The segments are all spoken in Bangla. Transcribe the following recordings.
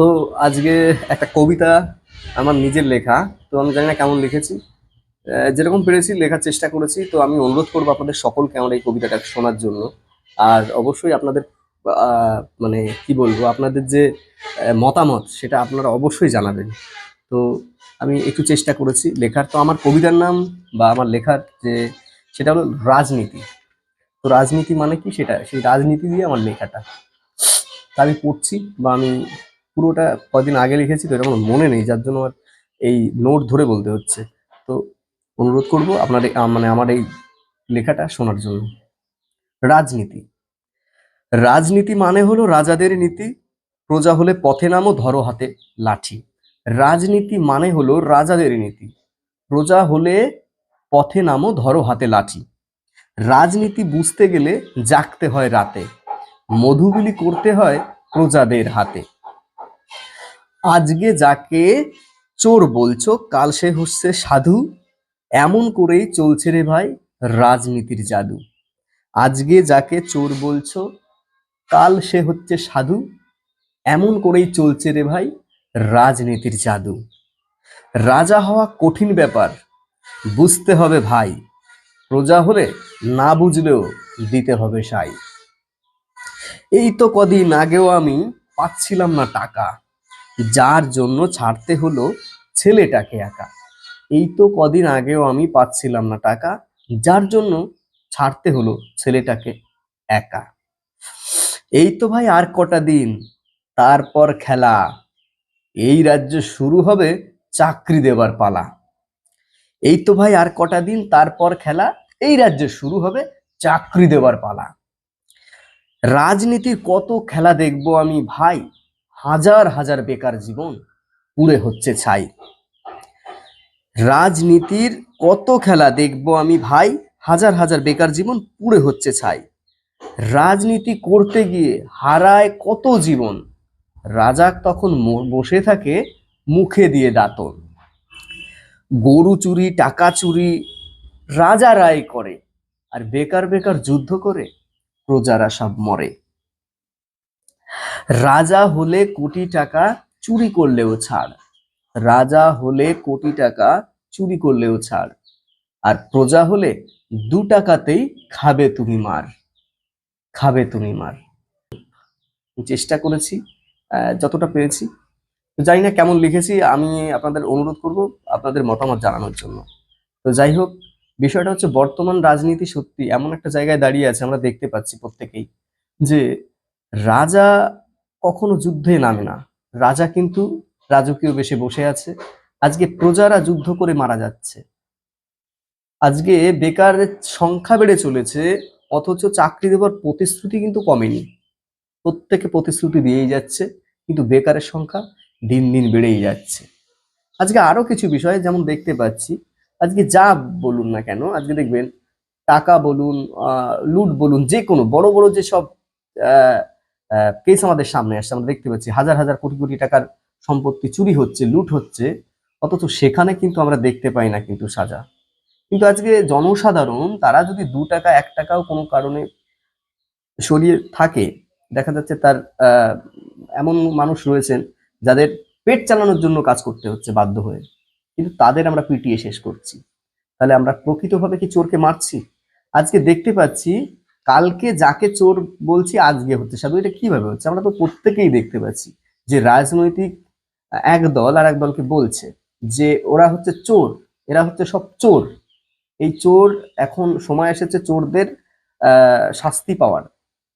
তো আজকে একটা কবিতা আমার নিজের লেখা, তো আমি জানি না কেমন লিখেছি। যেরকম পেরেছি লেখার চেষ্টা করেছি, তো আমি অনুরোধ করব আপনাদের সকলকে আমার এই কবিতাটা শোনার জন্য। আর অবশ্যই আপনাদের মানে কি বলব, আপনাদের যে মতামত, সেটা আপনারা অবশ্যই জানাবেন। তো আমি একটু চেষ্টা করেছি লেখার। তো আমার কবিতার নাম বা আমার লেখার যে, সেটা হলো রাজনীতি। তো রাজনীতি মানে কি সেটা? সেই রাজনীতি দিয়ে আমার লেখাটা। তা আমি পড়ছি বা আমি পুরোটা কদিন আগে লিখেছি তো এটা মনে নেই, যার জন্য আমার এই নোট ধরে বলতে হচ্ছে। তো অনুরোধ করব আপনার মানে আমার এই লেখাটা শোনার জন্য। রাজনীতি। রাজনীতি মানে হলো রাজাদের নীতি, প্রজা হলে পথে নামো, ধরো হাতে লাঠি। রাজনীতি মানে হলো রাজাদের নীতি, প্রজা হলে পথে নামো, ধরো হাতে লাঠি। রাজনীতি বুঝতে গেলে জাগতে হয় রাতে, মধুবিলি করতে হয় প্রজাদের হাতে। আজকে যাকে চোর বলছো, কাল সে হচ্ছে সাধু। এমন করেই চলছে রে ভাই রাজনীতির জাদু। আজকে যাকে চোর বলছো, কাল সে হচ্ছে সাধু। এমন করেই চলছে রে ভাই রাজনীতির জাদু। রাজা হওয়া কঠিন ব্যাপার, বুঝতে হবে ভাই। প্রজা হলে না বুঝলেও দিতে হবে সাই। এই তো কদিন আগেও আমি পাচ্ছিলাম না টাকা। যার জন্য ছাড়তে হলো ছেলেটাকে একা। এই তো কদিন আগেও আমি পাচ্ছিলাম না টাকা, যার জন্য ছাড়তে হলো ছেলেটাকে একা। এই তো ভাই আর কটা দিন, তারপর খেলা। এই রাজ্য শুরু হবে চাকরি দেবার পালা। এই তো ভাই আর কটা দিন, তারপর খেলা। এই রাজ্যে শুরু হবে চাকরি দেবার পালা। রাজনীতির কত খেলা দেখব আমি ভাই? হাজার হাজার বেকার জীবন পুড়ে হচ্ছে ছাই। রাজনীতির কত খেলা দেখব আমি ভাই? হাজার হাজার বেকার জীবন পুড়ে হচ্ছে ছাই। রাজনীতি করতে গিয়ে হারায় কত জীবন? রাজা তখন বসে থাকে মুখে দিয়ে দাঁতন। গরু চুরি, টাকা চুরি রাজারাই করে। আর বেকার বেকার যুদ্ধ করে প্রজারা সব মরে। রাজা হলে কোটি টাকা চুরি করলেও ছাড়। রাজা হলে কোটি টাকা চুরি করলেও ছাড়। আর প্রজা হলে দু টাকাতেই খাবে তুমি মার। খাবে তুমি মার। চেষ্টা করেছি যতটা পেরেছি। জানি না কেমন লিখেছি, আমি আপনাদের অনুরোধ করব আপনাদের মতামত জানানোর জন্য। তো যাই হোক, বিষয়টা হচ্ছে বর্তমান রাজনীতি সত্যি এমন একটা জায়গায় দাঁড়িয়ে আছে, আমরা দেখতে পাচ্ছি প্রত্যেকেই, যে রাজা কখনো যুদ্ধে নামে না। রাজা কিন্তু রাজকীয় বেশে বসে আছে। আজকে প্রজারা যুদ্ধ করে মারা যাচ্ছে। আজকে বেকারের সংখ্যা বেড়ে চলেছে, অথচ চাকরি দেওয়ার প্রতিশ্রুতি কিন্তু কমেনি। প্রত্যেকে প্রতিশ্রুতি দিয়েই যাচ্ছে, কিন্তু বেকারের সংখ্যা দিন দিন বেড়েই যাচ্ছে। আজকে আরও কিছু বিষয় যেমন দেখতে পাচ্ছি। আজকে যা বলুন না কেন, আজকে দেখবেন টাকা বলুন লুট বলুন, যে কোনো বড় বড় যে সব কেস আমাদের সামনে আসছে। আমরা দেখতে পাচ্ছি হাজার হাজার কোটি কোটি টাকার সম্পত্তি চুরি হচ্ছে, লুট হচ্ছে, অথচ সেখানে কিন্তু আমরা দেখতে পাই না কিন্তু সাজা। কিন্তু আজকে জনসাধারণ, তারা যদি দু টাকা, এক টাকাও কোনো কারণে সরিয়ে থাকে, দেখা যাচ্ছে তার এমন মানুষ রয়েছেন যাদের পেট চালানোর জন্য কাজ করতে হচ্ছে বাধ্য হয়ে। কিন্তু তাদের আমরা পিটিয়ে শেষ করছি। তাহলে আমরা প্রকৃতভাবে কি চোরকে মারছি? আজকে দেখতে পাচ্ছি কালকে যাকে চোর বলছি আজকে হচ্ছে সাধু, এটা কীভাবে হচ্ছে? আমরা তো প্রত্যেকেই দেখতে পাচ্ছি যে রাজনৈতিক এক দল আর এক দলকে বলছে যে ওরা হচ্ছে চোর, এরা হচ্ছে সব চোর। এই চোর এখন সময় এসেছে চোরদের শাস্তি পাওয়ার।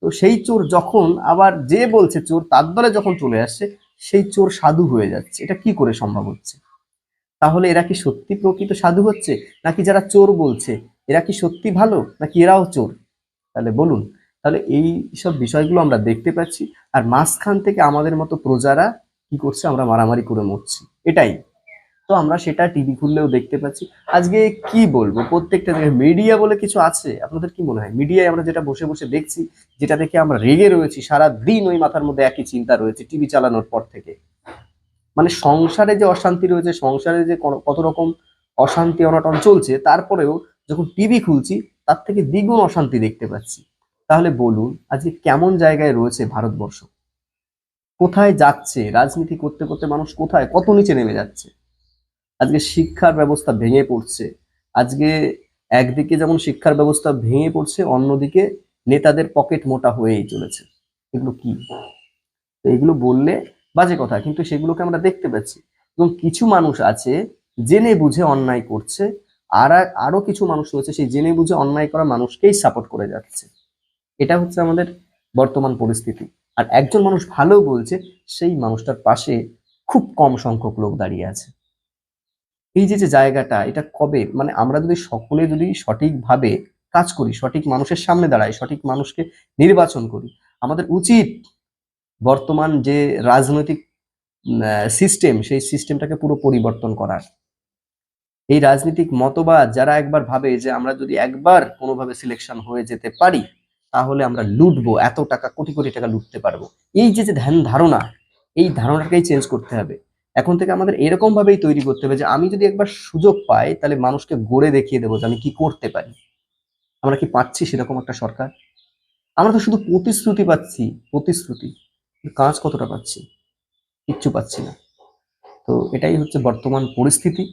তো সেই চোর যখন আবার যে বলছে চোর, তার দলে যখন চলে আসছে, সেই চোর সাধু হয়ে যাচ্ছে। এটা কি করে সম্ভব হচ্ছে? তাহলে এরা কি সত্যি প্রকৃত সাধু হচ্ছে? নাকি যারা চোর বলছে, এরা কি সত্যি ভালো? নাকি এরাও চোর? তাহলে বলুন, তাহলে এই সব বিষয়গুলো আমরা দেখতে পাচ্ছি, আর মাঝখান থেকে আমাদের মতো প্রজারা কি করছে, আমরা মারামারি করে মরছি, এটাই। তো আমরা সেটা টিভি খুললেও দেখতে পাচ্ছি। আজকে কি বলব, প্রত্যেকটা জায়গায় মিডিয়া বলে কিছু আছে, আপনাদের কি মনে হয়? মিডিয়ায় আমরা যেটা বসে বসে দেখছি, যেটা দেখে আমরা রেগে রয়েছি সারা দিন ওই মাথার মধ্যে একই চিন্তা রয়েছে টিভি চালানোর পর থেকে। মানে সংসারে যে অশান্তি রয়েছে, সংসারে যে কত রকম অশান্তি অনটন চলছে, তারপরেও যখন টিভি খুলছি, তার থেকে দ্বিগুণ অশান্তি দেখতে পাচ্ছি। তাহলে বলুন, আজকে কেমন জায়গায় রয়েছে ভারতবর্ষ? কোথায় যাচ্ছে? রাজনীতি করতে করতে মানুষ কোথায়? কত নিচে নেমে যাচ্ছে? আজকে শিক্ষার ব্যবস্থা ভেঙে পড়ছে। আজকে একদিকে যেমন শিক্ষার ব্যবস্থা ভেঙে পড়ছে, অন্যদিকে নেতাদের পকেট মোটা হয়েই চলেছে। এগুলো কি? তো এগুলো বললে বাজে কথা, কিন্তু সেগুলোকে আমরা দেখতে পাচ্ছি। এবং কিছু মানুষ আছে, জেনে বুঝে অন্যায় করছে আর এক- আরও কিছু মানুষ রয়েছে সেই জেনে বুঝে অন্যায় করা মানুষকেই সাপোর্ট করে যাচ্ছে। এটা হচ্ছে আমাদের বর্তমান পরিস্থিতি। আর একজন মানুষ ভালো বলছে, সেই মানুষটার পাশে খুব কম সংখ্যক লোক দাঁড়িয়ে আছে। এই যে যে জায়গাটা, এটা কবে? মানে আমরা যদি সকলে যদি সঠিকভাবে কাজ করি, সঠিক মানুষের সামনে দাঁড়াই, সঠিক মানুষকে নির্বাচন করি, আমাদের উচিত বর্তমান যে রাজনৈতিক সিস্টেম সেই সিস্টেমটাকে পুরো পরিবর্তন করার। এই রাজনৈতিক মতবাদ যারা একবার ভাবে যে আমরা যদি একবার কোনোভাবে সিলেকশন হয়ে যেতে পারি, তাহলে আমরা লুটবো, এত টাকা, কোটি কোটি টাকা লুটতে পারব। এই যে যে ধ্যান ধারণা, এই ধারণাটাকেই চেঞ্জ করতে হবে। এখন থেকে আমাদের এরকম ভাবেই তৈরি করতে হবে যে, আমি যদি একবার সুযোগ পাই, তাহলে মানুষকে গড়ে দেখিয়ে দেবো যে আমি কি করতে পারি। আমরা কি পাচ্ছি সেরকম একটা সরকার? আমরা তো শুধু প্রতিশ্রুতি পাচ্ছি, প্রতিশ্রুতি। কাজ কতটা পাচ্ছি? কিচ্ছু পাচ্ছি না। তো এটাই হচ্ছে বর্তমান পরিস্থিতি।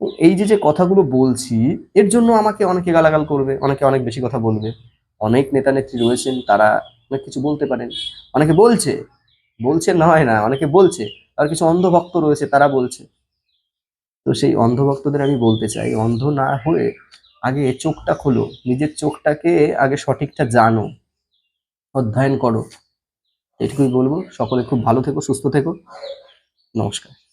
এই যে যে কথাগুলো বলছি, এর জন্য আমাকে অনেকে গালাগাল করবে, অনেকে অনেক বেশি কথা বলবে। অনেক নেতা নেত্রী রয়েছেন, তারা অনেক কিছু বলতে পারেন। অনেকে বলছে বলছে নয় না, অনেকে বলছে আর কিছু অন্ধভক্ত রয়েছে, তারা বলছে। তো সেই অন্ধভক্তদের আমি বলতে চাই, অন্ধ না হয়ে আগে চোখটা খোলো, নিজের চোখটাকে আগে সঠিকটা জানো, অধ্যয়ন করো। এটুকুই বলব, সকলে খুব ভালো থেকো, সুস্থ থেকো। নমস্কার।